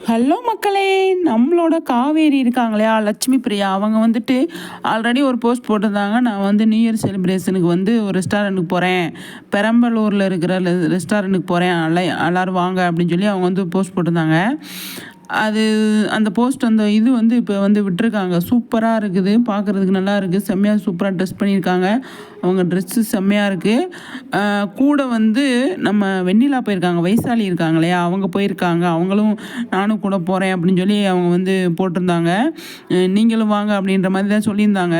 Hello மக்களே நம்மளோட காவேரி இருக்காங்களே லட்சுமி பிரியா. அவங்க வந்துட்டு ஆல்ரெடி ஒரு போஸ்ட் போட்டிருந்தாங்க. நான் வந்து நியூ இயர் செலிப்ரேஷனுக்கு வந்து ஒரு ரெஸ்டாரண்ட்டுக்கு போகிறேன் பெரம்பலூரில் இருக்கிற ரெஸ்டாரண்ட்டுக்கு போகிறேன் எல்லோரும் வாங்க அப்படின்னு சொல்லி அவங்க வந்து போஸ்ட் போட்டிருந்தாங்க. அது அந்த போஸ்ட் அந்த இது வந்து இப்போ வந்து விட்டுருக்காங்க. சூப்பராக இருக்குது. பார்க்குறதுக்கு நல்லா இருக்குது செம்மையாக சூப்பராக ட்ரெஸ் பண்ணியிருக்காங்க. அவங்க ட்ரெஸ்ஸு செம்மையாக இருக்குது கூட வந்து நம்ம வெண்ணிலா போயிருக்காங்க. வைசாலி இருக்காங்க இல்லையா? அவங்க போயிருக்காங்க. அவங்களும் நானும் கூட போகிறேன் அப்படின்னு சொல்லி அவங்க வந்து போட்டிருந்தாங்க. நீங்களும் வாங்க அப்படின்ற மாதிரி தான் சொல்லியிருந்தாங்க.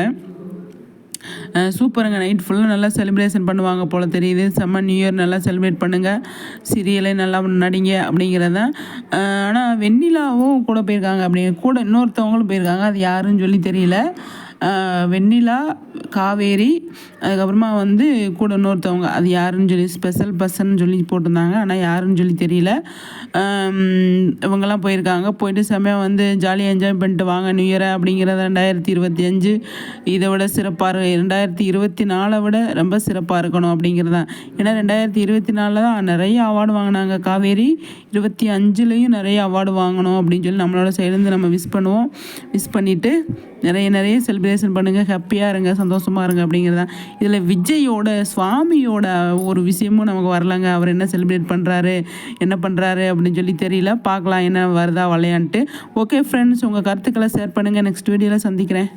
சூப்பருங்க. நைட் ஃபுல்லாக நல்லா செலிப்ரேஷன் பண்ணுவாங்க போல் தெரியுது. செம்ம நியூ இயர் நல்லா செலிப்ரேட் பண்ணுங்கள் சீரியலே நல்லா நடிங்க அப்படிங்கிறத. ஆனால் வெண்ணிலாவும் கூட போயிருக்காங்க அப்படி கூட இன்னொருத்தவங்களும் போயிருக்காங்க. அது யாருன்னு சொல்லி தெரியல. வெண்ணிலா காவேரி அதுக்கப்புறமா வந்து கூட இன்னொருத்தவங்க அது யாருன்னு சொல்லி ஸ்பெஷல் பர்சன் சொல்லி போட்டிருந்தாங்க. ஆனால் யாருன்னு சொல்லி தெரியல. இவங்கெல்லாம் போயிருக்காங்க. போயிட்டு செம்மையாக வந்து ஜாலியாக என்ஜாய் பண்ணிட்டு வாங்க நியூ இயரை அப்படிங்கிறத ரெண்டாயிரத்தி இருபத்தி அஞ்சு. இதை விட சிறப்பாக ரெண்டாயிரத்தி இருபத்தி நாலை விட ரொம்ப சிறப்பாக இருக்கணும் அப்படிங்கிறது தான் ஏன்னா ரெண்டாயிரத்தி இருபத்தி நாலில் தான் நிறைய அவார்டு வாங்கினாங்க. காவேரி இருபத்தி அஞ்சுலேயும் நிறைய அவார்டு வாங்கணும் அப்படின்னு சொல்லி நம்மளோட சைடுலேருந்து நம்ம விஸ் பண்ணுவோம். விஸ் பண்ணிவிட்டு நிறைய நிறைய செலிப்ரேஷன் பண்ணுங்கள் ஹாப்பியாக இருங்க. சந்தோஷமாக இருங்க அப்படிங்கிறது. தான் இதில் விஜயோட சுவாமியோட ஒரு விஷயமும் நமக்கு வரலங்க. அவர் என்ன செலிப்ரேட் பண்ணுறாரு என்ன பண்ணுறாரு அப்படின்னு சொல்லி தெரியல. பார்க்கலாம் என்ன வருதா வளையான்ட்டு ஓகே ஃப்ரெண்ட்ஸ் உங்கள் கருத்துக்களை ஷேர் பண்ணுங்கள் நெக்ஸ்ட் வீடியோவில் சந்திக்கிறேன்.